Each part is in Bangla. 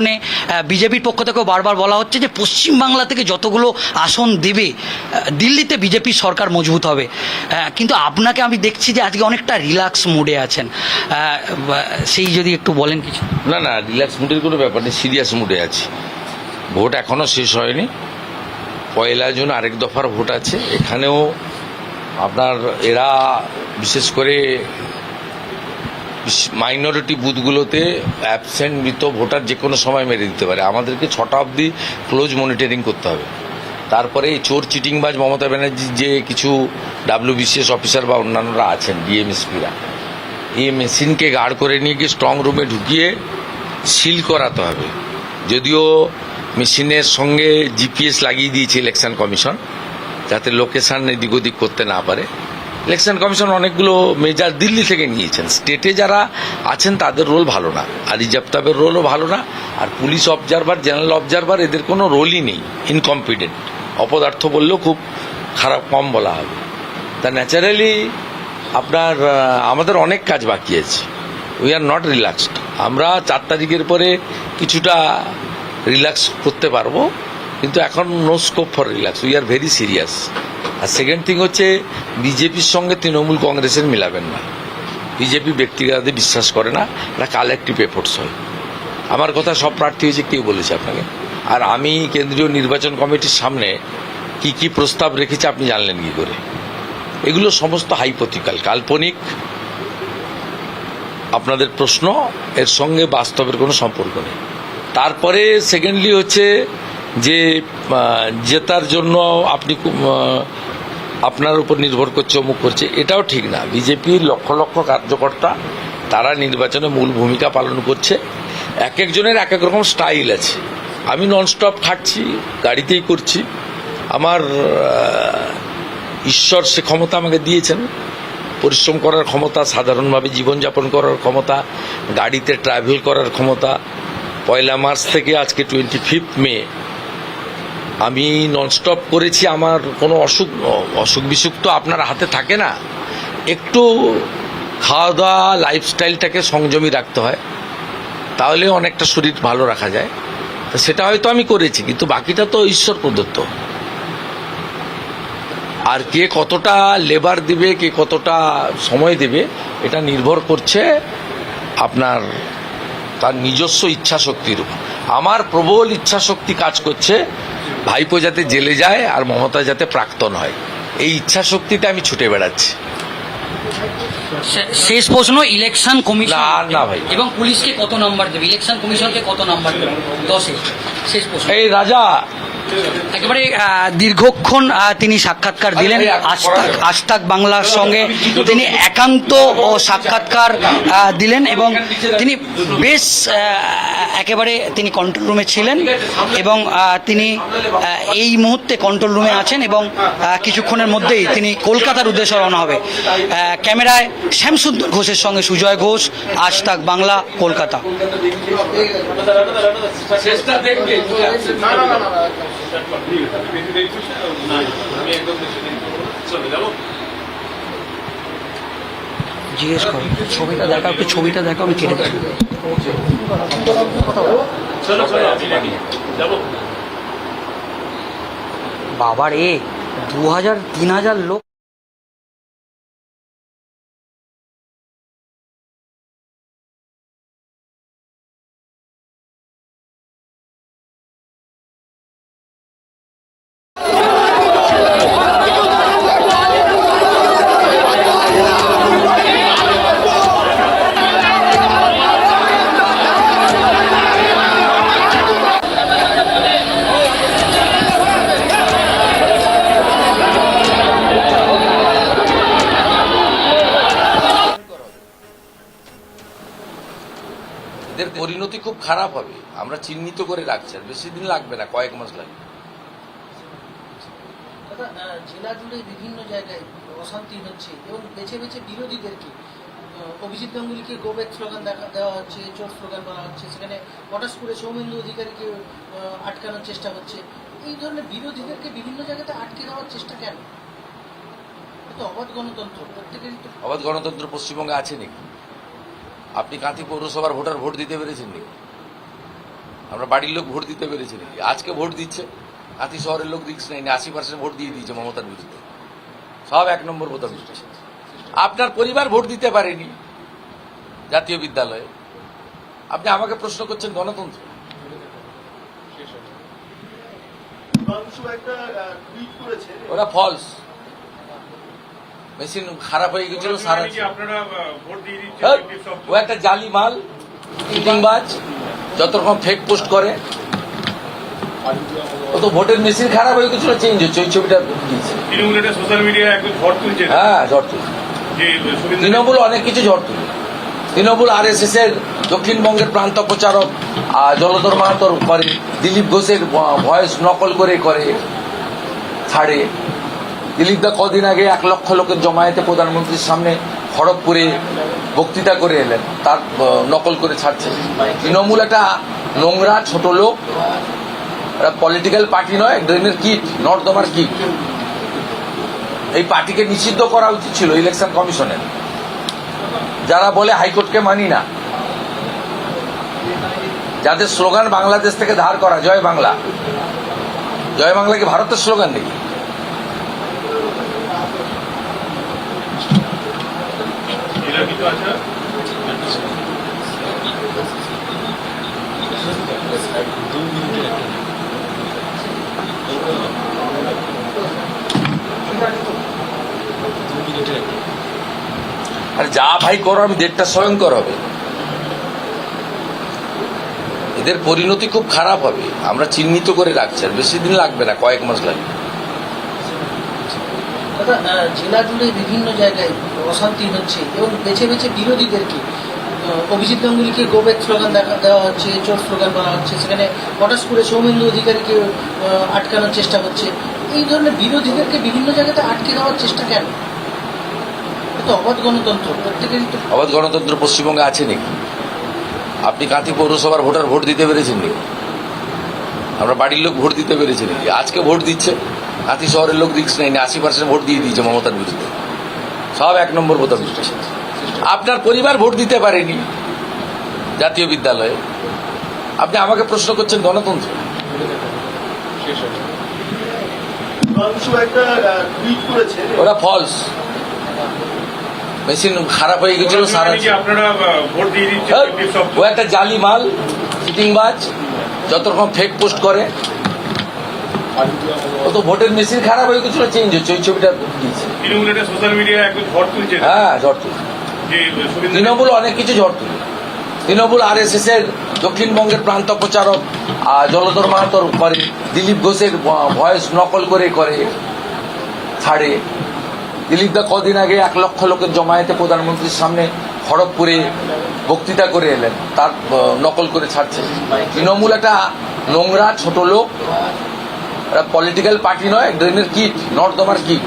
মানে বিজেপির পক্ষ থেকেও বারবার বলা হচ্ছে যে পশ্চিমবাংলা থেকে যতগুলো আসন দেবে দিল্লিতে বিজেপির সরকার মজবুত হবে। কিন্তু আপনাকে আমি দেখছি যে আজকে অনেকটা রিল্যাক্স মুডে আছেন। সেই যদি একটু বলেন কিছু। না না, রিল্যাক্স মুডের কোনো ব্যাপার নেই, সিরিয়াস মুডে আছি। ভোট এখনও শেষ হয়নি। পয়লা জুন আরেক দফার ভোট আছে। এখানেও আপনার, এরা বিশেষ করে মাইনরিটি বুথগুলোতে অ্যাবসেন্ট মৃত ভোটার যে কোনো সময় মেরে দিতে পারে। আমাদেরকে ছটা অবধি ক্লোজ মনিটরিং করতে হবে। তারপরে এই চোর চিটিংবাজ মমতা ব্যানার্জির যে কিছু ডাব্লিউবিসিএস অফিসার বা অন্যান্যরা আছেন ডিএমএসপিরা এই মেশিনকে গার্ড করে নিয়ে গিয়ে স্ট্রং রুমে ঢুকিয়ে সিল করাতে হবে। যদিও মেশিনের সঙ্গে জিপিএস লাগিয়ে দিয়েছে ইলেকশন কমিশন যাতে লোকেশান এদিক ওদিক করতে না পারে। ইলেকশন কমিশন অনেকগুলো মেজার দিল্লি থেকে নিয়েছেন। স্টেটে যারা আছেন, তাদের রোল ভালো না। আর রিজার্ভতাবের রোলও ভালো না। আর পুলিশ অবজারভার জেনারেল অবজারভার এদের কোনো রোলই নেই। ইনকম্পিটেন্ট অপদার্থ বললেও খুব খারাপ, কম বলা হবে। তা ন্যাচারালি আপনার আমাদের অনেক কাজ বাকি আছে। উই আর নট রিল্যাক্সড আমরা চার তারিখের পরে কিছুটা রিল্যাক্স করতে পারব। কিন্তু এখন no scope for relax we are very serious R second thing হচ্ছে বিজেপির সঙ্গে তৃণমূল কংগ্রেসের মিলাবেন না। বিজেপি ব্যক্তিগতভাবে বিশ্বাস করে না এটা কালেকটিভ এফোর্টস হয়। আমার কথা সব প্রার্থী হয়েছে, কেউ বলেছে আপনাকে। আর আমি কেন্দ্রীয় নির্বাচন কমিটির সামনে কি কি প্রস্তাব রেখেছি আপনি জানলেন কি করে? এগুলো সমস্ত হাইপোথিক্যাল কাল্পনিক। আপনাদের প্রশ্ন, এর সঙ্গে বাস্তবের কোনো সম্পর্ক নেই। তারপরে সেকেন্ডলি হচ্ছে যে জেতার জন্য আপনি আপনার উপর নির্ভর করছে, অমুক করছে, এটাও ঠিক না। বিজেপির লক্ষ লক্ষ কার্যকর্তা, তারা নির্বাচনে মূল ভূমিকা পালন করছে। এক একজনের এক এক রকম স্টাইল আছে। আমি ননস্টপ খাটছি, গাড়িতেই করছি। আমার ঈশ্বর সে ক্ষমতা আমাকে দিয়েছেন। পরিশ্রম করার ক্ষমতা, সাধারণভাবে জীবনযাপন করার ক্ষমতা, গাড়িতে ট্রাভেল করার ক্ষমতা। পয়লা মার্চ থেকে আজকে টোয়েন্টি ফিফথ মে আমি ননস্টপ করেছি, আমার কোনো অসুখ অসুখ বিসুখ তো আপনার হাতে থাকে না। একটু খাওয়া দাওয়া লাইফস্টাইলটাকে সংযমী রাখতে হয়, তাহলে অনেকটা শরীর ভালো রাখা যায়। তো সেটা হয়তো আমি করেছি, কিন্তু বাকিটা তো ঈশ্বর প্রদত্ত। আর কে কতটা লেবার দিবে, কে কতটা সময় দেবে, এটা নির্ভর করছে আপনার, তার নিজস্ব ইচ্ছা শক্তির উপর। আমার প্রবল ইচ্ছা শক্তি কাজ করছে ভাইপো যাতে জেলে যায় আর মমতা যাতে প্রাক্তন হয়। এই ইচ্ছা শক্তিতে আমি ছুটে বেড়াচ্ছি। শেষ প্রশ্ন ইলেকশন কমিশন না, ভাই। এবং পুলিশকে কত নাম্বার দেবে? ইলেকশন কমিশনকে কত নাম্বার দেবে? দশে শেষ প্রশ্ন। এই রাজা একেবারে দীর্ঘক্ষণ তিনি সাক্ষাৎকার দিলেন আস্তাক আস্তাক বাংলার সঙ্গে তিনি একান্ত ও সাক্ষাৎকার দিলেন এবং তিনি বেশ একেবারে তিনি কন্ট্রোল রুমে ছিলেন এবং তিনি এই মুহূর্তে কন্ট্রোল রুমে আছেন এবং কিছুক্ষণের মধ্যেই তিনি কলকাতার উদ্দেশ্যে রওনা হবে ক্যামেরায় শ্যামসুন্দর ঘোষের সঙ্গে সুজয় ঘোষ আস্তাক বাংলা কলকাতা জিজ্ঞেস করো, ছবিটা দেখাও, একটু ছবিটা দেখাও, আমি কেটে দেবো বাবার এ দু হাজার তিন হাজার লোক এদের পরিণতি খুব খারাপ হবে। আমরা চিহ্নিত করে রাখছি আর বেশি দিন লাগবে না কয়েক মাস লাগবে। জেলা জুড়ে বিভিন্ন জায়গায় অশান্তি হচ্ছে এবং বেছে বেছে বিরোধীদেরকে অভিজিৎ গাঙ্গুলিকে গোবেক স্লোগান দেখা দেওয়া হচ্ছে চোর স্লোগান বলা হচ্ছে সেখানে পটাশপুরে সৌমেন্দু অধিকারীকে আটকানোর চেষ্টা হচ্ছে। এই ধরনের বিরোধীদেরকে বিভিন্ন জায়গাতে আটকে দেওয়ার চেষ্টা কেন? অবাধ গণতন্ত্র প্রত্যেকেরই অবাধ গণতন্ত্র পশ্চিমবঙ্গে আছে নাকি? আপনি কাঁথি পৌরসভার ভোটার ভোট দিতে পেরেছেন নাকি? আমরা বাড়ির লোক ভোট দিতে পেরেছি নাকি? আজকে ভোট দিচ্ছে। হাতি শহরের লোক দিচ্ছে না আশি পার্সেন্ট ভোট দিয়ে দিয়েছে মমতার বিরুদ্ধে সব এক নম্বর ভোটার দিচ্ছে আপনার পরিবার ভোট দিতে পারেনি জাতীয় বিদ্যালয়ে। আপনি আমাকে প্রশ্ন করছেন গণতন্ত্র। ওরা ফলস মেশিন খারাপ হয়ে গেছিল সারা হ্যাঁ, ও একটা জালি মাল চিটিংবাজ যত রকম ফেক পোস্ট করে। ও তো ভোটের মেশিন খারাপ হয়ে গেছিল চেঞ্জ হচ্ছে ওই ছবিটা দিয়েছে। সোশ্যাল মিডিয়ায় ঝড় তুলছে। হ্যাঁ ঝড় তুলছে। তৃণমূল অনেক কিছু ঝড় তুলে তৃণমূল আর এস এস এর দক্ষিণবঙ্গের প্রান্ত প্রচারক জলধর মাহাতর করে দিলীপ ঘোষের ভয়েস নকল করে করে ছাড়ে। দিলীপ দা কদিন আগে এক লক্ষ লোকের জমায়েতে প্রধানমন্ত্রীর সামনে খড়গপুরে বক্তৃতা করে এলেন। তার নকল করে ছাড়ছে। তৃণমূল একটা নোংরা ছোট লোক পলিটিক্যাল পার্টি নয় ড্রেনের কিট, নর্দমার কিট। এই পার্টিকে নিষিদ্ধ করা উচিত ছিল ইলেকশন কমিশনের। যারা বলে হাইকোর্টকে মানি না। যাদের স্লোগান বাংলাদেশ থেকে ধার করা, জয় বাংলা। জয় বাংলা কি ভারতের স্লোগান নাকি? আর যা ভাই করো, আমি দেড়টা স্বয়ংকর হবে। এদের পরিণতি খুব খারাপ হবে। আমরা চিহ্নিত করে রাখছি, আর বেশি দিন লাগবে না, কয়েক মাস লাগবে। জেলা জুড়ে বিভিন্ন জায়গায় অশান্তি হচ্ছে এবং বেছে বেছে বিরোধীদেরকে অভিজিৎ গাঙ্গুলিকে গোবেক স্লোগান দেখা, দেওয়া হচ্ছে, চোর স্লোগান বলা হচ্ছে, সেখানে হঠাৎ করে সৌমেন্দু অধিকারীকে আটকানোর চেষ্টা হচ্ছে। এই ধরনের বিরোধীদেরকে বিভিন্ন জায়গাতে আটকে দেওয়ার চেষ্টা কেন? অবাধ গণতন্ত্র, প্রত্যেকেরই অবাধ গণতন্ত্র পশ্চিমবঙ্গে আছে নাকি? আপনি কাঁথি পৌরসভার ভোটার ভোট দিতে পেরেছেন নাকি? আমরা বাড়ির লোক ভোট দিতে পেরেছি নাকি? আজকে ভোট দিচ্ছে। কাঁথি শহরের লোক দিচ্ছে না আশি পার্সেন্ট ভোট দিয়ে দিয়েছে মমতার বিরুদ্ধে। সব এক নম্বর ভোটার দিচ্ছে আপনার পরিবার ভোট দিতে পারেনি জাতীয় বিদ্যালয়ে। আপনি আমাকে প্রশ্ন করছেন গণতন্ত্র। ওরা ফলস মেশিন খারাপ হয়ে গেছিল সারা ও একটা জালি মাল চিটিংবাজ যত রকম ফেক পোস্ট করে। ও তো ভোটের মেশিন খারাপ হয়ে গেছিল চেঞ্জ হচ্ছে ওই ছবিটা দিয়েছে। তৃণমূল এটা সোশ্যাল মিডিয়ায় একদম ঝড় তুলছে। হ্যাঁ ঝড় তুলছে। তৃণমূল অনেক কিছু ঝড় তুলে। তৃণমূল আর এস এস এর দক্ষিণবঙ্গের প্রান্ত প্রচারক জলধর মাহাতর করে দিলীপ ঘোষের ভয়েস নকল করে করে ছাড়ে। দিলীপ দা কদিন আগে এক লক্ষ লোকের জমায়েতে প্রধানমন্ত্রীর সামনে খড়গপুরে বক্তৃতা করে এলেন। তার নকল করে ছাড়ছে। তৃণমূল একটা নোংরা ছোট লোক। পলিটিক্যাল পার্টি নয় ড্রেনের কিট নর্দমার কিট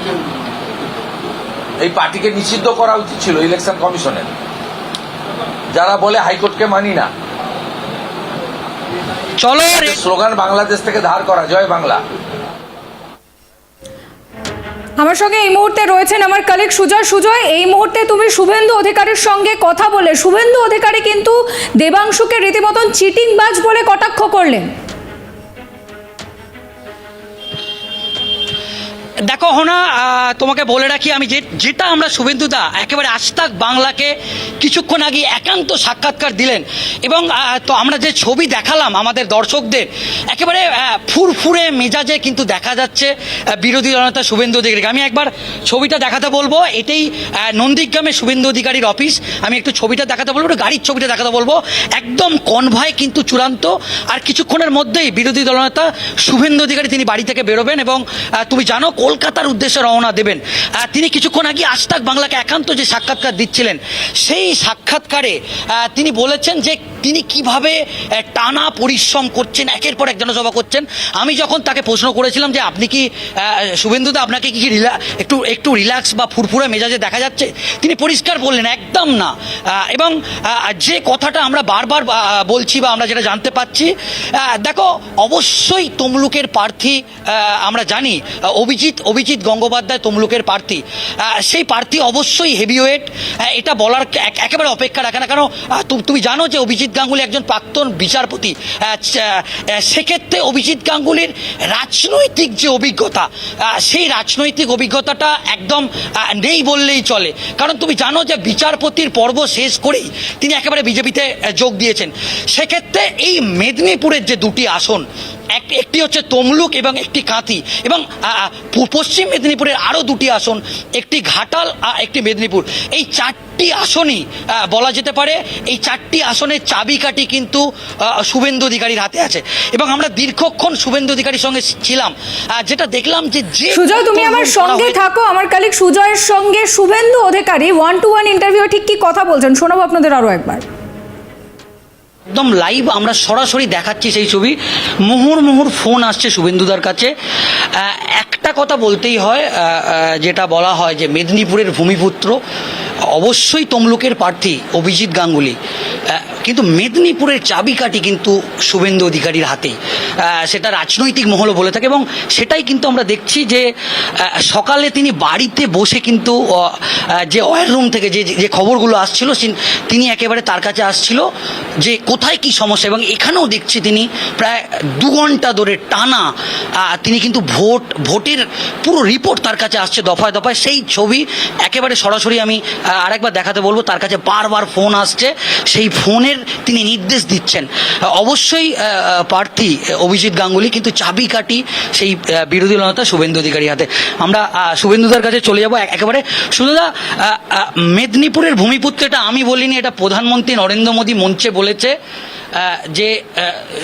এই পার্টিকে নিষিদ্ধ করা উচিত ছিল ইলেকশন কমিশনের যারা বলে হাইকোর্টকে মানি না। চলো স্লোগান বাংলাদেশ থেকে ধার করা জয় বাংলা। আমার সঙ্গে এই মুহূর্তে রয়েছেন আমার কালেক সুজয়। সুজয় এই মুহূর্তে তুমি শুভেন্দু অধিকারীর সঙ্গে কথা বলে শুভেন্দু অধিকারী কিন্তু দেবাংশুকে রীতিমতন চিটিংবাজ বলে কটাক্ষ করলেন। দেখো হোনা তোমাকে বলে রাখি আমি যে যেটা আমরা শুভেন্দুদা একেবারে আস্তাক বাংলাকে কিছুক্ষণ আগে একান্ত সাক্ষাৎকার দিলেন এবং তো আমরা যে ছবি দেখালাম আমাদের দর্শকদের, একেবারে ফুরফুরে মেজাজে কিন্তু দেখা যাচ্ছে বিরোধী দলনেতা শুভেন্দু অধিকারীকে। আমি একবার ছবিটা দেখাতে বলব, এটাই নন্দীগ্রামে শুভেন্দু অধিকারীর অফিস। আমি একটু ছবিটা দেখাতে বলব, একটু গাড়ির ছবিটা দেখাতে বলব। একদম কনভয় কিন্তু চূড়ান্ত, আর কিছুক্ষণের মধ্যেই বিরোধী দলনেতা শুভেন্দু অধিকারী তিনি বাড়ি থেকে বেরোবেন এবং তুমি জানো কলকাতার উদ্দেশ্যে রওনা দেবেন। তিনি কিছুক্ষণ আগে আস্তাক বাংলাকে একান্ত যে সাক্ষাৎকার দিচ্ছিলেন, সেই সাক্ষাৎকারে তিনি বলেছেন যে তিনি কীভাবে টানা পরিশ্রম করছেন, একের পর এক জনসভা করছেন। আমি যখন তাকে প্রশ্ন করেছিলাম যে আপনি কি শুভেন্দুদা আপনাকে কি কি রিলা, একটু একটু রিল্যাক্স বা ফুরফুরে মেজাজে দেখা যাচ্ছে? তিনি পরিষ্কার বললেন, একদম না। এবং যে কথাটা আমরা বারবার বলছি বা আমরা যেটা জানতে পাচ্ছি দেখো, অবশ্যই তমলুকের প্রার্থী আমরা জানি অভিজিৎ অভিজিৎ গঙ্গোপাধ্যায় তমলুকের প্রার্থী। সেই প্রার্থী অবশ্যই হেভিওয়েট এটা বলার এক- একেবারে অপেক্ষা রাখে না। কেন তুমি জানো যে অভিজিৎ গাঙ্গুলি একজন প্রাক্তন বিচারপতি। সেক্ষেত্রে অভিজিৎ গাঙ্গুলির রাজনৈতিক যে অভিজ্ঞতা সেই রাজনৈতিক অভিজ্ঞতাটা একদম নেই বললেই চলে। কারণ তুমি জানো যে বিচারপতির পর্ব শেষ করেই তিনি একেবারে বিজেপিতে যোগ দিয়েছেন। সেক্ষেত্রে এই মেদিনীপুরের যে দুটি আসন একটি হচ্ছে তমলুক এবং একটি কাঁথি। এবং পশ্চিম মেদিনীপুরের আরও দুটি আসন একটি ঘাটাল একটি মেদিনীপুর। এই চারটি আসনই বলা যেতে পারে এই চারটি আসনের চাবিকাঠি কিন্তু শুভেন্দু অধিকারীর হাতে আছে। এবং আমরা দীর্ঘক্ষণ শুভেন্দু অধিকারীর সঙ্গে ছিলাম। যেটা দেখলাম যে যে সুজয় তুমি আমার সঙ্গে থাকো আমার কালিক সুজয়ের সঙ্গে Suvendu Adhikari one to one interview ঠিক কি কথা বলছেন? শোনাবো আপনাদের আরও একবার। একদম লাইভ আমরা সরাসরি দেখাচ্ছি সেই ছবি। মুহুর মুহুর ফোন আসছে শুভেন্দুদার কাছে। একটা কথা বলতেই হয় যেটা বলা হয় যে মেদিনীপুরের ভূমিপুত্র অবশ্যই তমলুকের প্রার্থী অভিজিৎ গাঙ্গুলি। কিন্তু মেদিনীপুরের চাবিকাঠি কিন্তু শুভেন্দু অধিকারীর আহ, সেটা রাজনৈতিক মহলও বলে থাকে এবং সেটাই কিন্তু আমরা দেখছি যে সকালে তিনি বাড়িতে বসে কিন্তু যে অয়েল রুম থেকে যে যে খবরগুলো আসছিল তিনি একেবারে তার কাছে আসছিল যে কোথায় কি সমস্যা এবং এখানেও দেখছি তিনি প্রায় দু ঘণ্টা ধরে টানা তিনি কিন্তু ভোট ভোটের পুরো রিপোর্ট তার কাছে আসছে দফায় দফায়। সেই ছবি একেবারে সরাসরি আমি আরেকবার দেখাতে বলব তার কাছে বারবার ফোন আসছে। সেই ফোনের তিনি নির্দেশ দিচ্ছেন। অবশ্যই প্রার্থী অভিজিৎ গাঙ্গুলি কিন্তু চাবিকাঠি সেই আহ, বিরোধী দলনেতা শুভেন্দু অধিকারী হাতে। আমরা শুভেন্দুদার কাছে চলে যাব। একেবারে আহ, মেদিনীপুরের ভূমিপুত্র এটা আমি বলিনি এটা প্রধানমন্ত্রী নরেন্দ্র মোদী মঞ্চে বলেছে যে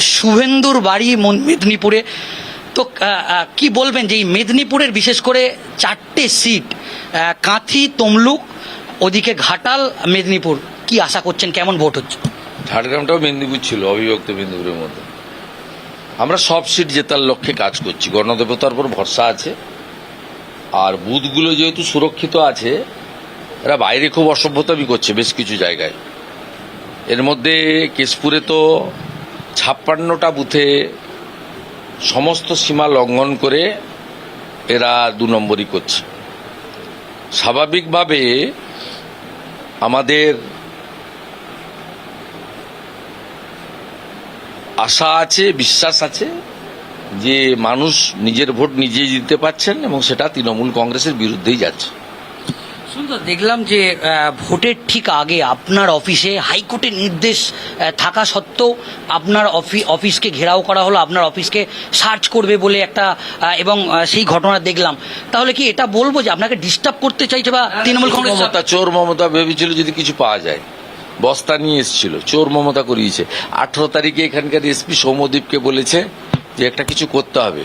শুভেন্দুর বাড়ি মেদিনীপুরে। তো কি বলবেন যে এই মেদিনীপুরের বিশেষ করে চারটে সিট কাঁথি তমলুক ওদিকে ঘাটাল, মেদিনীপুর, কি আশা করছেন? কেমন ভোট হচ্ছে? ঝাড়গ্রামটাও মেদিনীপুর ছিল অবিভক্ত মেদিনীপুরের মধ্যে। আমরা সব সিট জেতার লক্ষ্যে কাজ করছি, গণদেবতার উপর ভরসা আছে। আর বুথগুলো যেহেতু সুরক্ষিত আছে, এরা বাইরে খুব অসভ্যতামি করছে বেশ কিছু জায়গায়। এর মধ্যে কেশপুরে তো ছাপ্পান্নটা বুথে সমস্ত সীমা লঙ্ঘন করে এরা দু নম্বরই করছে। স্বাভাবিকভাবে আমাদের আশা আছে, বিশ্বাস আছে যে মানুষ নিজের ভোট নিজেই দিতে পারছেন এবং সেটা তৃণমূল কংগ্রেসের বিরুদ্ধেই যাচ্ছে। সুন্দর দেখলাম যে ভোটের ঠিক আগে আপনার অফিসে হাইকোর্টের নির্দেশ থাকা সত্ত্বেও আপনার অফি- অফিসকে ঘেরাও করা হলো আপনার অফিসকে সার্চ করবে বলে একটা এবং সেই ঘটনা দেখলাম। তাহলে কি এটা বলব যে আপনাকে ডিস্টার্ব করতে চাইছে বা তৃণমূল কংগ্রেস মমতা চোর মমতা ভেবেছিল যদি কিছু পাওয়া যায়। বস্তা নিয়ে এসেছিল চোর মমতা করিয়েছে। আঠারো তারিখে এখানকার এসপি সৌম্যদীপকে বলেছে যে একটা কিছু করতে হবে।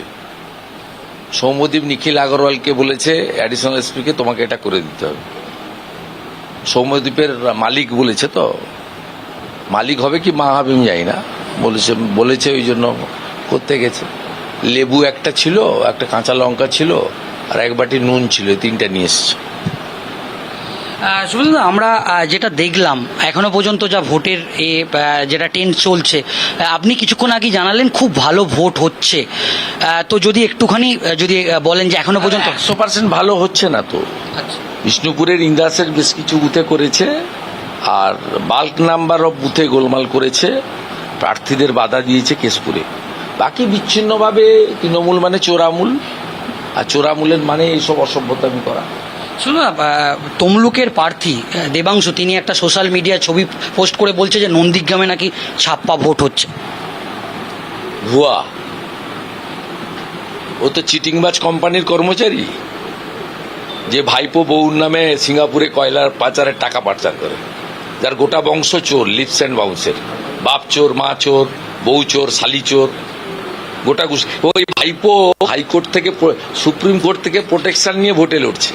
সৌম্যদীপ নিখিল আগরওয়ালকে বলেছে অ্যাডিশনাল এসপিকে তোমাকে এটা করে দিতে হবে। সৌম্যদীপের মালিক বলেছে তো? মালিক হবে কি মা হবে আমি জানি না। বলেছে বলেছে ওই জন্য করতে গেছে। লেবু একটা ছিল, একটা কাঁচা লঙ্কা ছিল, আর এক বাটি নুন ছিল তিনটা নিয়ে এসছে। সুবিধা আমরা যেটা দেখলাম এখনও পর্যন্ত যা ভোটের এ যেটা টেন্স চলছে আপনি কিছুক্ষণ আগে জানালেন খুব ভালো ভোট হচ্ছে। তো যদি একটুখানি যদি বলেন যে এখনও পর্যন্ত একশো পার্সেন্ট ভালো হচ্ছে না তো। আচ্ছা। বিষ্ণুপুরের ইন্দাসের বেশ কিছু বুথে করেছে আর বাল্ক নাম্বার অফ বুথে গোলমাল করেছে প্রার্থীদের বাধা দিয়েছে কেশপুরে। বাকি বিচ্ছিন্নভাবে তৃণমূল মানে চোরামূল আর চোরামূলের মানে এইসব অসভ্যতামি করা। শুনুন না, আহ, তমলুকের প্রার্থী দেবাংশু তিনি একটা সোশ্যাল মিডিয়া ছবি পোস্ট করে বলছে যে নন্দীগ্রামে নাকি ছাপ্পা ভোট হচ্ছে। ভুয়া। ও তো চিটিংবাজ কোম্পানির কর্মচারী। যে ভাইপো বউর নামে সিঙ্গাপুরে কয়লার পাচারের টাকা পাচার করে। যার গোটা বংশ চোর লিপস অ্যান্ড বাউন্সের বাপ চোর মা চোর বউ চোর শালি চোর। গোটা ওই ভাইপো হাইকোর্ট থেকে সুপ্রিম কোর্ট থেকে প্রোটেকশন নিয়ে ভোটে লড়ছে।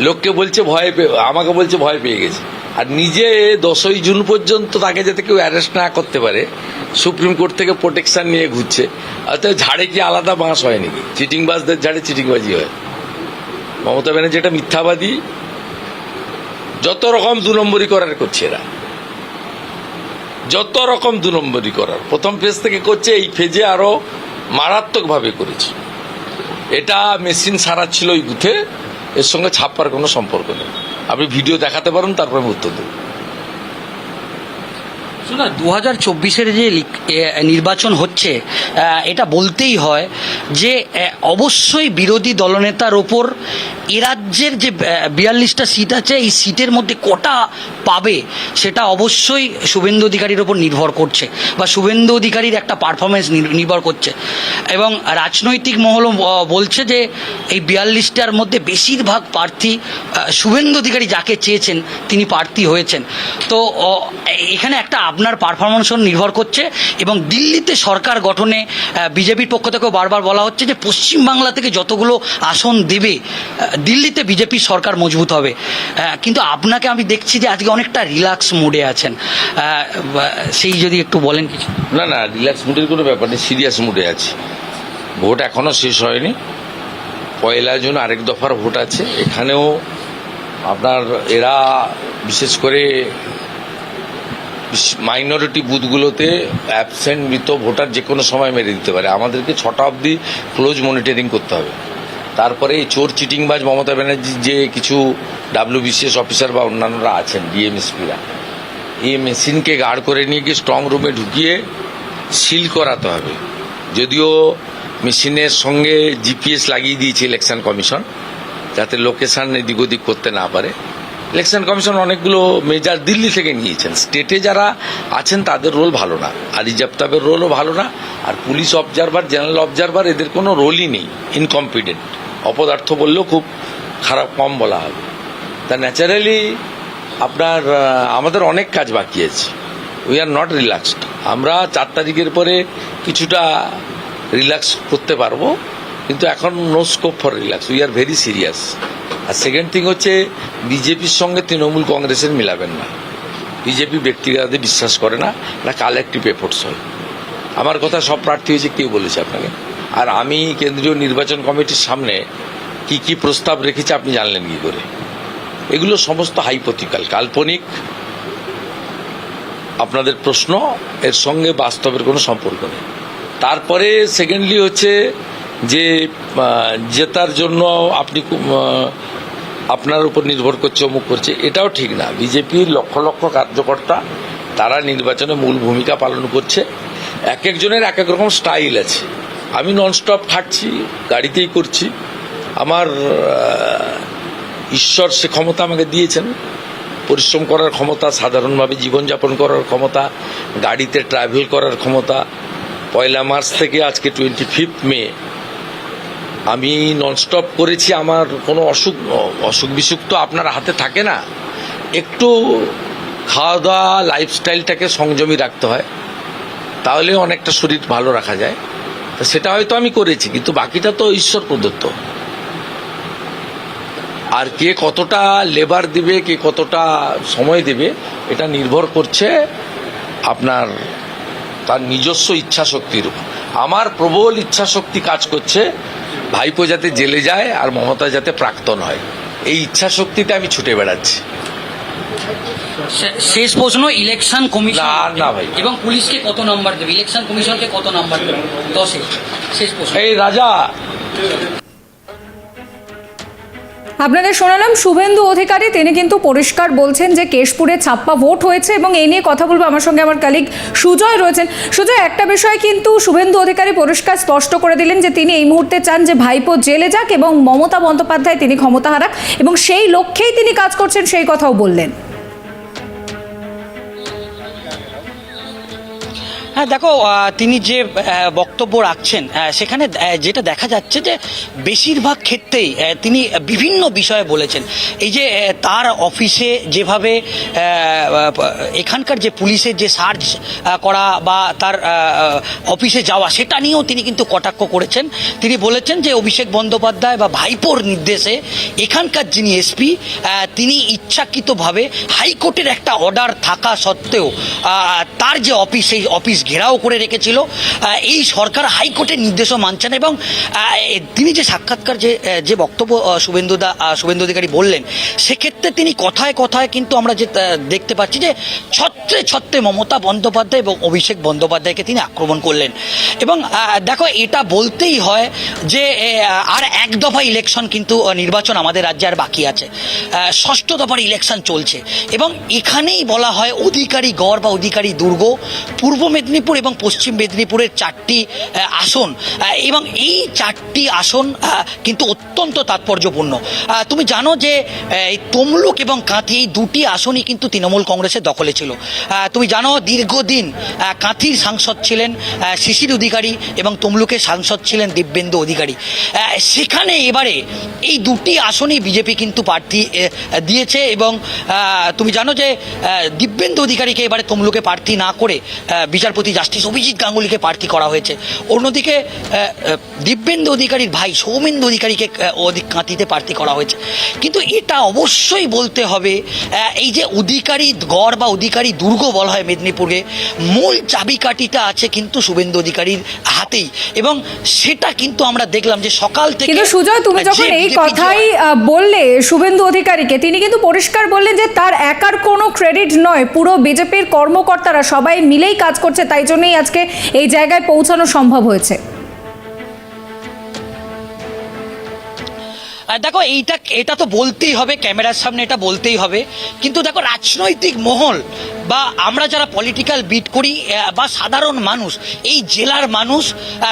লোককে বলছে ভয় পেয়ে, আমাকে বলছে ভয় পেয়ে গেছে। আর নিজে দশই জুন পর্যন্ত তাকে যাতে কেউ অ্যারেস্ট না করতে পারে, সুপ্রিম কোর্ট থেকে প্রোটেকশন নিয়ে ঘুরছে। অর্থাৎ ঝাড়ে কি আলাদা বাঁশ হয় নাকি? চিটিংবাজদের ঝাড়ে চিটিংবাজি হয়। মমতা ব্যানার্জি এটা মিথ্যাবাদী। যত রকম দু নম্বরই করার করছে এরা। যত রকম দু নম্বরই করার। প্রথম ফেজ থেকে করছে, এই ফেজে আরও মারাত্মকভাবে করেছে। এটা মেশিন সারাচ্ছিল ওই বুথে। এর সঙ্গে ছাপ্পার কোনো সম্পর্ক নেই। আপনি ভিডিও দেখাতে পারেন তারপরে আমি উত্তর দেবো। শোনা দু হাজার চব্বিশের যে নির্বাচন হচ্ছে এটা বলতেই হয় যে অবশ্যই বিরোধী দলনেতার ওপর এ রাজ্যের যে বিয়াল্লিশটা সিট আছে এই সিটের মধ্যে কটা পাবে সেটা অবশ্যই শুভেন্দু অধিকারীর ওপর নির্ভর করছে বা শুভেন্দু অধিকারীর একটা পারফরমেন্স নির্ভর করছে। এবং রাজনৈতিক মহলও আহ, বলছে যে এই বিয়াল্লিশটার মধ্যে বেশিরভাগ প্রার্থী শুভেন্দু অধিকারী যাকে চেয়েছেন তিনি প্রার্থী হয়েছেন। তো এখানে একটা আপনার পারফরমেন্স নির্ভর করছে এবং দিল্লিতে সরকার গঠনে বিজেপির পক্ষ থেকেও বারবার বলা হচ্ছে যে পশ্চিমবাংলা থেকে যতগুলো আসন দেবে দিল্লিতে বিজেপির সরকার মজবুত হবে। কিন্তু আপনাকে আমি দেখছি যে আজকে অনেকটা রিল্যাক্স মুডে আছেন। সেই যদি একটু বলেন কিছু। না না রিল্যাক্স মুডের কোনো ব্যাপার নেই সিরিয়াস মুডে আছি। ভোট এখনও শেষ হয়নি। পয়লা জুন আরেক দফার ভোট আছে। এখানেও আপনার, এরা বিশেষ করে মাইনরিটি বুথগুলোতে অ্যাবসেন্ট মৃত ভোটার যে কোনো সময় মেরে দিতে পারে। আমাদেরকে ছটা অবধি ক্লোজ মনিটরিং করতে হবে। তারপরে এই চোর, চিটিংবাজ মমতা ব্যানার্জির যে কিছু ডাব্লিউবিসিএস অফিসার বা অন্যান্যরা আছেন ডিএমএসপিরা এই মেশিনকে গার্ড করে নিয়ে গিয়ে স্ট্রং রুমে ঢুকিয়ে সিল করাতে হবে। যদিও মেশিনের সঙ্গে জিপিএস লাগিয়ে দিয়েছে ইলেকশন কমিশন যাতে লোকেশান এদিক ওদিক করতে না পারে। ইলেকশন কমিশন অনেকগুলো মেজার দিল্লি থেকে নিয়েছেন। স্টেটে যারা আছেন, তাদের রোল ভালো না। আর রিজার্ভ রোলও ভালো না। আর পুলিশ অবজারভার জেনারেল অবজারভার এদের কোনো রোলই নেই। ইনকম্পিটেন্ট অপদার্থ বললেও খুব খারাপ, কম বলা হবে তা ন্যাচারালি আপনার আমাদের অনেক কাজ বাকি আছে। উই আর নট রিল্যাক্সড আমরা চার তারিখের পরে কিছুটা রিল্যাক্স করতে পারব। কিন্তু এখন no scope for relax we are very serious R second thing হচ্ছে বিজেপির সঙ্গে তৃণমূল কংগ্রেসের মিলাবেন না। বিজেপি ব্যক্তিগত বিশ্বাস করে না না কালেকটিভ এফোর্টস হয়। আমার কথা সব প্রার্থী হয়েছে, কেউ বলেছে আপনাকে। আর আমি কেন্দ্রীয় নির্বাচন কমিটির সামনে কি কি প্রস্তাব রেখেছি আপনি জানলেন কি করে? এগুলো সমস্ত হাইপোথিক্যাল কাল্পনিক। আপনাদের প্রশ্ন, এর সঙ্গে বাস্তবের কোনো সম্পর্ক নেই। তারপরে সেকেন্ডলি হচ্ছে যে জেতার জন্য আপনি আপনার উপর নির্ভর করছে, অমুক করছে, এটাও ঠিক না। বিজেপির লক্ষ লক্ষ কার্যকর্তা, তারা নির্বাচনে মূল ভূমিকা পালন করছে। এক একজনের এক এক রকম স্টাইল আছে। আমি ননস্টপ খাটছি, গাড়িতেই করছি। আমার ঈশ্বর সে ক্ষমতা আমাকে দিয়েছেন। পরিশ্রম করার ক্ষমতা, সাধারণভাবে জীবনযাপন করার ক্ষমতা, গাড়িতে ট্রাভেল করার ক্ষমতা। পয়লা মার্চ থেকে আজকে টোয়েন্টি ফিফথ মে আমি ননস্টপ করেছি, আমার কোনো অসুখ অসুখ বিসুখ তো আপনার হাতে থাকে না। একটু খাওয়া দাওয়া লাইফস্টাইলটাকে সংযমী রাখতে হয় তাহলে অনেকটা শরীর ভালো রাখা যায়। তা সেটা হয়তো আমি করেছি, কিন্তু বাকিটা তো ঈশ্বর প্রদত্ত। আর কে কতটা লেবার দিবে, কে কতটা সময় দেবে, এটা নির্ভর করছে আপনার, তার নিজস্ব ইচ্ছা শক্তির আমার প্রবল ইচ্ছা শক্তি কাজ করছে ভাইপো যাতে জেলে যায় আর মমতা যাতে প্রাক্তন হয়। এই ইচ্ছা শক্তিতে আমি ছুটে বেড়াচ্ছি। শেষ প্রশ্ন ইলেকশন কমিশন না, না ভাই। এবং পুলিশকে কত নাম্বার দেবে? ইলেকশন কমিশনকে কত নাম্বার দেবে? দশে। শেষ প্রশ্ন। এই রাজা আপনাদের শোনালাম, শুভেন্দু অধিকারী, তিনি কিন্তু পরিষ্কার বলছেন যে কেশপুরে ছাপ্পা ভোট হয়েছে এবং এই নিয়ে কথা বলব আমার সঙ্গে আমার কালিগ সুজয় রয়েছেন। সুজয়, একটা বিষয় কিন্তু শুভেন্দু অধিকারী পরিষ্কার স্পষ্ট করে দিলেন যে তিনি এই মুহূর্তে চান যে ভাইপো জেলে যাক এবং মমতা বন্দ্যোপাধ্যায় তিনি ক্ষমতা হারাক এবং সেই লক্ষ্যেই তিনি কাজ করছেন, সেই কথাও বললেন। হ্যাঁ দেখো তিনি যে বক্তব্য রাখছেন সেখানে যেটা দেখা যাচ্ছে যে বেশিরভাগ ক্ষেত্রেই তিনি বিভিন্ন বিষয়ে বলেছেন। এই যে তার অফিসে যেভাবে এখানকার যে পুলিশের যে সার্চ করা বা তার অফিসে যাওয়া, সেটা নিয়েও তিনি কিন্তু কটাক্ষ করেছেন। তিনি বলেছেন যে অভিষেক বন্দ্যোপাধ্যায় বা ভাইপোর নির্দেশে এখানকার যিনি এসপি তিনি ইচ্ছাকৃতভাবে হাইকোর্টের একটা অর্ডার থাকা সত্ত্বেও তার যে অফিস, সেই অফিস ঘেরাও করে রেখেছিল। এই সরকার হাইকোর্টের নির্দেশও মানছে না এবং তিনি যে সাক্ষাৎকার যে যে বক্তব্য শুভেন্দুদা শুভেন্দু অধিকারী বললেন, সেক্ষেত্রে তিনি কথায় কথায় কিন্তু আমরা যে দেখতে পাচ্ছি যে ছত্রে ছত্রে মমতা বন্দ্যোপাধ্যায় এবং অভিষেক বন্দ্যোপাধ্যায়কে তিনি আক্রমণ করলেন। এবং দেখো, এটা বলতেই হয় যে আর এক দফা ইলেকশন কিন্তু নির্বাচন আমাদের রাজ্যে আর বাকি আছে। ষষ্ঠ দফার ইলেকশন চলছে এবং এখানেই বলা হয় অধিকারী গড় বা অধিকারী দুর্গ, পূর্ব মেদিনীপুর এবং পশ্চিম মেদিনীপুরের চারটি আসন। এবং এই চারটি আসন কিন্তু অত্যন্ত তাৎপর্যপূর্ণ। তুমি জানো যে তমলুক এবং কাঁথি এই দুটি আসনই কিন্তু তৃণমূল কংগ্রেসের দখলে ছিল। তুমি জানো দীর্ঘদিন কাঁথির সাংসদ ছিলেন শিশির অধিকারী এবং তমলুকের সাংসদ ছিলেন দিব্যেন্দু অধিকারী। সেখানে এবারে এই দুটি আসনই বিজেপি কিন্তু প্রার্থী দিয়েছে এবং তুমি জানো যে দিব্যেন্দু অধিকারীকে এবারে তমলুকে প্রার্থী না করে আহ, বিচারপতি জাস্টিস অভিজিৎ গাঙ্গুলিকে প্রার্থী করা হয়েছে। অন্যদিকে দিব্যেন্দু অধিকারীর ভাই সৌমেন্দু অধিকারীকে অধিক কাঁতিতে প্রার্থী করা হয়েছে। কিন্তু এটা অবশ্যই বলতে হবে এই যে অধিকারী গড় বা অধিকারী দুর্গ বলা হয় মেদিনীপুরে মূল চাবিকাঠিটা আছে কিন্তু শুভেন্দু অধিকারীর হাতেই। এবং সেটা কিন্তু আমরা দেখলাম যে সকাল থেকে কিন্তু সুজয় তুমি যখন এই কথাই বললে শুভেন্দু অধিকারীকে তিনি কিন্তু পরিষ্কার বললেন যে তার একার কোনো ক্রেডিট নয়। পুরো বিজেপির কর্মকর্তারা সবাই মিলেই কাজ করছে তাই জন্যই আজকে এই জায়গায় পৌঁছানো সম্ভব হয়েছে। দেখো, এইটা, এটা তো বলতেই হবে, ক্যামেরার সামনে এটা বলতেই হবে। কিন্তু দেখো, রাজনৈতিক মহল বা আমরা যারা পলিটিক্যাল বিট করি বা সাধারণ মানুষ, এই জেলার মানুষ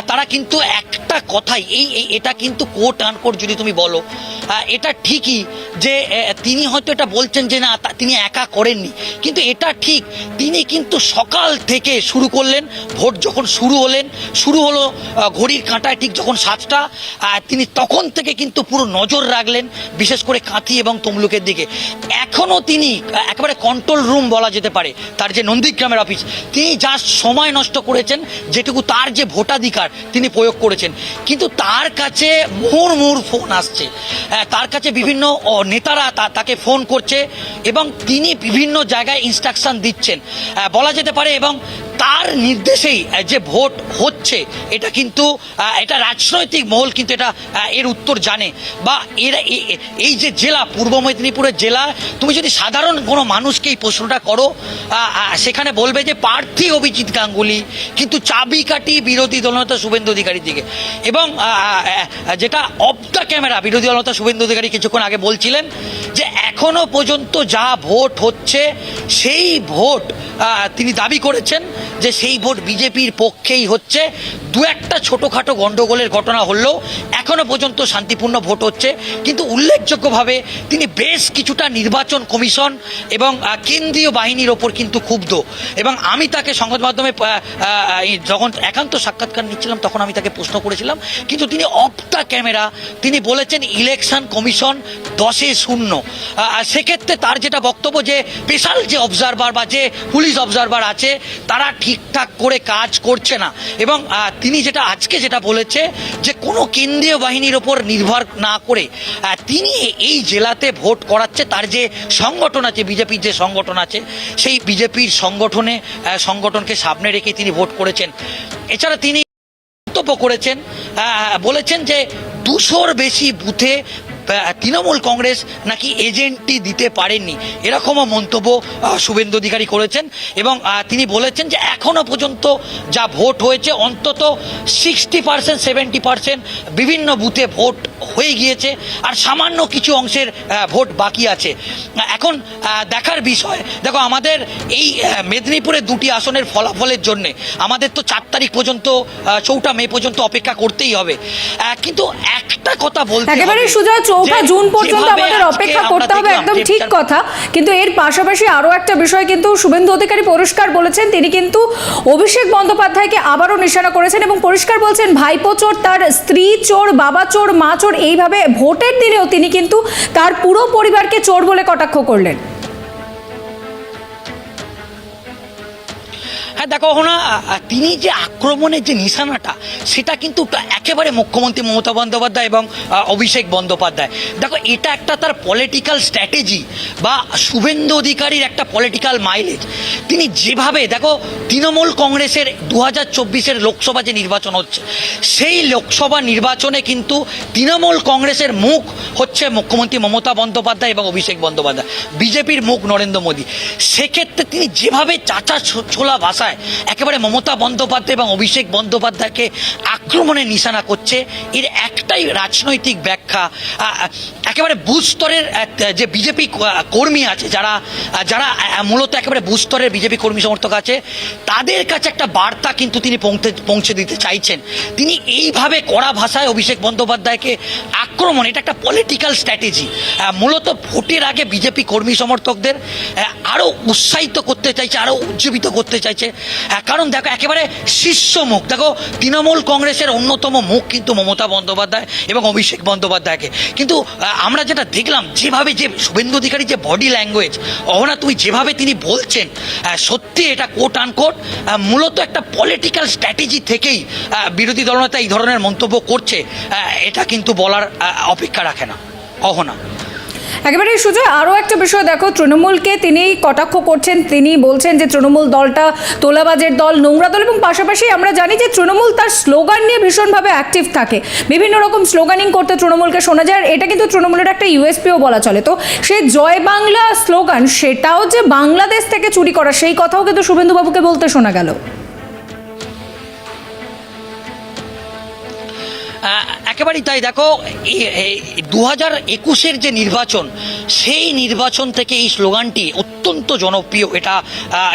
তারা কিন্তু একটা কথাই, এই এটা কিন্তু কোট আনকোট যদি তুমি বলো এটা ঠিকই যে তিনি হয়তো এটা বলছেন যে না তিনি একা করেননি। কিন্তু এটা ঠিক, তিনি কিন্তু সকাল থেকে শুরু করলেন, ভোট যখন শুরু হলেন, শুরু হলো ঘড়ির কাঁটায় ঠিক যখন সাতটা তিনি তখন থেকে কিন্তু পুরো নজর রাখলেন, বিশেষ করে কাঁথি এবং তমলুকের দিকে। এখনও তিনি, একেবারে কন্ট্রোল রুম বলা যেতে পারে, তার যে নন্দীগ্রামের অফিস তিনি যা সময় নষ্ট করেছেন, যেটুকু তার যে ভোটাধিকার তিনি প্রয়োগ করেছেন। কিন্তু তার কাছে মুহুর মুহুর ফোন আসছে। তার কাছে বিভিন্ন নেতারা তাকে ফোন করছে এবং তিনি বিভিন্ন জায়গায় ইনস্ট্রাকশন দিচ্ছেন। বলা যেতে পারে এবং তার নির্দেশেই যে ভোট হচ্ছে, এটা কিন্তু এটা রাজনৈতিক মহল কিন্তু এটা এর উত্তর জানে। বা এর এই যে জেলা, পূর্ব মেদিনীপুরের জেলা, তুমি যদি সাধারণ কোনো মানুষকে এই প্রশ্নটা করো সেখানে বলবে যে প্রার্থী অভিজিৎ গাঙ্গুলি, কিন্তু চাবিকাঠি বিরোধী দলনেতা শুভেন্দু অধিকারীর দিকে। এবং যেটা অফ দ্য ক্যামেরা বিরোধী দলনেতা শুভেন্দু অধিকারী কিছুক্ষণ আগে বলছিলেন, যে এখনও পর্যন্ত যা ভোট হচ্ছে, সেই ভোট তিনি দাবি করেছেন যে সেই ভোট বিজেপির পক্ষেই হচ্ছে দু একটা ছোটোখাটো গণ্ডগোলের ঘটনা হলেও এখনও পর্যন্ত শান্তিপূর্ণ ভোট হচ্ছে। কিন্তু উল্লেখযোগ্যভাবে তিনি বেশ কিছুটা নির্বাচন কমিশন এবং কেন্দ্রীয় বাহিনীর ওপর কিন্তু ক্ষুব্ধ। এবং আমি তাকে সংবাদ মাধ্যমে যখন একান্ত সাক্ষাৎকার নিচ্ছিলাম তখন আমি তাকে প্রশ্ন করেছিলাম। কিন্তু তিনি দ্য ক্যামেরা, তিনি বলেছেন ইলেকশন কমিশন দশে শূন্য। সেক্ষেত্রে তার যেটা বক্তব্য যে স্পেশাল যে অবজারভার বা যে পুলিশ অবজারভার আছে, তারা ঠিকঠাক করে কাজ করছে না। এবং তিনি যেটা আজকে যেটা বলেছে যে কোনো কেন্দ্রীয় বাহিনীর ওপর নির্ভর না করে তিনি এই জেলাতে ভোট করাচ্ছে, তার যে সংগঠন আছে, বিজেপির যে সংগঠন আছে, সেই বিজেপির সংগঠনে সংগঠনকে সামনে রেখে তিনি ভোট করেছেন। এছাড়া তিনি মন্তব্য করেছেন বলেছেন যে দুশোর বেশি বুথে তৃণমূল কংগ্রেস নাকি এজেন্টটি দিতে পারেননি? এরকমও মন্তব্য শুভেন্দু অধিকারী করেছেন এবং তিনি বলেছেন যে এখনও পর্যন্ত যা ভোট হয়েছে অন্তত সিক্সটি পার্সেন্ট সেভেন্টি পার্সেন্ট বিভিন্ন বুথে ভোট হয়ে গিয়েছে আর সামান্য কিছু অংশের ভোট বাকি আছে। এখন দেখার বিষয় দেখো আমাদের এই মেদিনীপুরের দুটি আসনের ফলাফলের জন্য আমাদের তো চার তারিখ পর্যন্ত চৌঠা মে পর্যন্ত অপেক্ষা করতেই হবে। কিন্তু একটা কথা বলতে একেবারে সুজয় চৌঠা জুন পর্যন্ত আমাদের অপেক্ষা করতে হবে একদম ঠিক কথা। কিন্তু এর পাশাপাশি আরও একটা বিষয় কিন্তু শুভেন্দু অধিকারী পরিষ্কার বলেছেন তিনি কিন্তু অভিষেক বন্দ্যোপাধ্যায়কে আবারও নিশানা করেছেন এবং পরিষ্কার বলছেন ভাইপো চোর তার স্ত্রী চোর বাবা চোর মা চোর এইভাবে ভোটের দিনেও তিনি কিন্তু তার পুরো পরিবারকে চোর বলে কটাক্ষ করলেন। দেখো তিনি যে আক্রমণের যে নিশানাটা, সেটা কিন্তু একেবারে মুখ্যমন্ত্রী মমতা বন্দ্যোপাধ্যায় এবং অভিষেক বন্দ্যোপাধ্যায়। দেখো, এটা একটা তার পলিটিক্যাল স্ট্র্যাটেজি বা শুভেন্দু অধিকারীর একটা পলিটিক্যাল মাইলেজ তিনি যেভাবে, দেখো, তৃণমূল কংগ্রেসের দু হাজার চব্বিশের লোকসভা যে নির্বাচন হচ্ছে, সেই লোকসভা নির্বাচনে কিন্তু তৃণমূল কংগ্রেসের মুখ হচ্ছে মুখ্যমন্ত্রী মমতা বন্দ্যোপাধ্যায় এবং অভিষেক বন্দ্যোপাধ্যায়। বিজেপির মুখ নরেন্দ্র মোদী। সেক্ষেত্রে তিনি যেভাবে চাচা ছোলা ভাষায় একেবারে মমতা বন্দ্যোপাধ্যায় এবং অভিষেক বন্দ্যোপাধ্যায়কে আক্রমণের নিশানা করছে। এর একটাই রাজনৈতিক ব্যাখ্যা একেবারে বুথ স্তরের যে বিজেপি কর্মী আছে যারা যারা মূলত একেবারে বুথ স্তরের বিজেপি কর্মী সমর্থক আছে তাদের কাছে একটা বার্তা কিন্তু তিনি পৌঁছে দিতে চাইছেন। তিনি এইভাবে কড়া ভাষায় অভিষেক বন্দ্যোপাধ্যায়কে আক্রমণ এটা একটা পলিটিক্যাল স্ট্র্যাটেজি মূলত ভোটের আগে বিজেপি কর্মী সমর্থকদের আহ, আরও উৎসাহিত করতে চাইছে আরও উজ্জীবিত করতে চাইছে। কারণ দেখো একেবারে শীর্ষ মুখ দেখো তৃণমূল কংগ্রেসের অন্যতম মুখ কিন্তু মমতা বন্দ্যোপাধ্যায় এবং অভিষেক বন্দ্যোপাধ্যায়কে কিন্তু আমরা যেটা দেখলাম, যেভাবে যে শুভেন্দু অধিকারী যে বডি ল্যাঙ্গুয়েজ অহনা তুমি যেভাবে তিনি বলছেন সত্যি এটা কোট আনকোট মূলত একটা পলিটিক্যাল স্ট্র্যাটেজি থেকেই বিরোধী দলনেতা এই ধরনের মন্তব্য করছে এটা কিন্তু বলার অপেক্ষা রাখে না, অহনা। একেবারে সুজয়, আরও একটা বিষয় দেখো, তৃণমূলকে তিনি কটাক্ষ করছেন, তিনি বলছেন যে তৃণমূল দলটা তোলাবাজের দল, নোংরা দল এবং পাশাপাশি আমরা জানি যে তৃণমূল তার স্লোগান নিয়ে ভীষণভাবে অ্যাক্টিভ থাকে। বিভিন্ন রকম স্লোগানিং করতে তৃণমূলকে শোনা যায় এটা কিন্তু তৃণমূলের একটা ইউএসপিও বলা চলে। তো সে জয় বাংলা স্লোগান, সেটাও যে বাংলাদেশ থেকে চুরি করা, সেই কথাও কিন্তু শুভেন্দুবাবুকে বলতে শোনা গেল। একেবারেই তাই। দেখো দু হাজার একুশের যে নির্বাচন সেই নির্বাচন থেকে এই স্লোগানটি অত্যন্ত জনপ্রিয়, এটা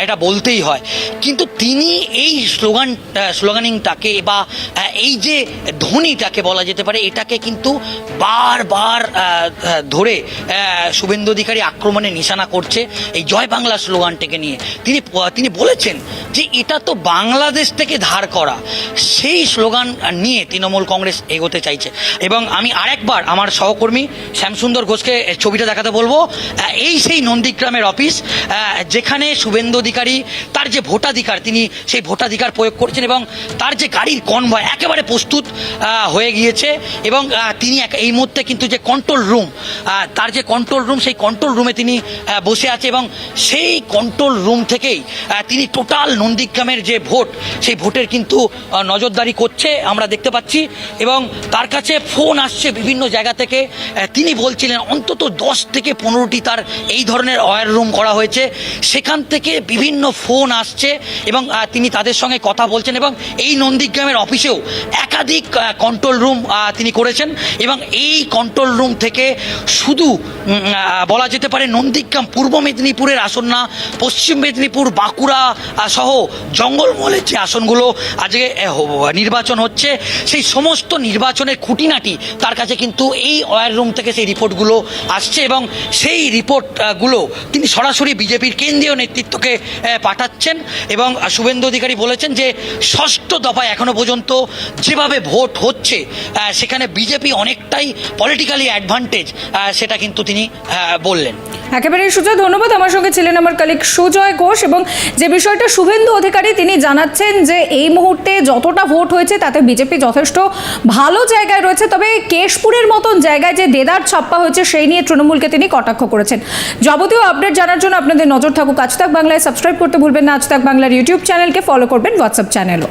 এটা বলতেই হয়। কিন্তু তিনি এই স্লোগান স্লোগানিংটাকে বা এই যে ধ্বনিটাকে বলা যেতে পারে, এটাকে কিন্তু বারবার ধরে শুভেন্দু অধিকারী আক্রমণে নিশানা করছে এই জয় বাংলা স্লোগানটাকে নিয়ে। তিনি তিনি বলেছেন যে এটা তো বাংলাদেশ থেকে ধার করা। সেই স্লোগান নিয়ে তৃণমূল কংগ্রেস এগোতে চাইছে। এবং আমি আরেকবার আমার সহকর্মী শ্যামসুন্দর ঘোষকে ছবিটা দেখাতে বলব। এই সেই নন্দীগ্রামের অফিস আহ, যেখানে শুভেন্দু অধিকারী তার যে ভোটাধিকার তিনি সেই ভোটাধিকার প্রয়োগ করছেন এবং তার যে গাড়ির কনভয় একেবারে প্রস্তুত হয়ে গিয়েছে এবং তিনি এই মুহূর্তে কিন্তু যে কন্ট্রোল রুম তার যে কন্ট্রোল রুম সেই কন্ট্রোল রুমে তিনি বসে আছে এবং সেই কন্ট্রোল রুম থেকেই তিনি টোটাল নন্দীগ্রামের যে ভোট সেই ভোটের কিন্তু নজরদারি করছে আমরা দেখতে পাচ্ছি এবং তার কাছে ফোন আসছে বিভিন্ন জায়গা থেকে তিনি বলছিলেন অন্তত দশ থেকে পনেরোটি তার এই ধরনের ওয়ার রুম করা হয়েছে। সেখান থেকে বিভিন্ন ফোন আসছে এবং তিনি তাদের সঙ্গে কথা বলছেন এবং এই নন্দীগ্রামের অফিসেও একাধিক কন্ট্রোল রুম তিনি করেছেন এবং এই কন্ট্রোল রুম থেকে শুধু বলা যেতে পারে নন্দীগ্রাম, পূর্ব মেদিনীপুরের আসন না, পশ্চিম মেদিনীপুর, বাঁকুড়া সহ জঙ্গলমহলের যে আসনগুলো আজকে নির্বাচন হচ্ছে, সেই সমস্ত নির্বাচনের খুঁটিনাটি তার কাছে কিন্তু এই ওয়ার রুম থেকে সেই রিপোর্টগুলো আসছে এবং সেই রিপোর্টগুলো তিনি সরাসরি বিজেপির কেন্দ্রীয় নেতৃত্বকে পাঠাচ্ছেন এবং শুভেন্দু অধিকারী বলেছেন যে ষষ্ঠ দফায় এখনও পর্যন্ত যেভাবে ভোট হচ্ছে সেখানে বিজেপি অনেকটাই পলিটিক্যালি অ্যাডভান্টেজ সেটা কিন্তু তিনি বললেন। একেবারে সুজয়, ধন্যবাদ। আমার সঙ্গে ছিলেন আমার কালিক সুজয় ঘোষ এবং যে বিষয়টা শুভেন্দু অধিকারী, তিনি জানাচ্ছেন যে এই মুহূর্তে যতটা ভোট হয়েছে, তাতে বিজেপি যথেষ্ট ভালো জায়গায় রয়েছে। তবে কেশপুরের মতন জায়গায় যে দেদার ছাপ্পা হয়েছে, সেই নিয়ে তৃণমূলকে তিনি কটাক্ষ করেছেন। যাবতীয় আপডেট জানার জন্য আপনাদের নজর থাকুক। আজ তাক বাংলায় সাবস্ক্রাইব করতে ভুলবেন না। আজ তাক বাংলার ইউটিউব চ্যানেলকে ফলো করবেন। হোয়াটসঅ্যাপ চ্যানেলও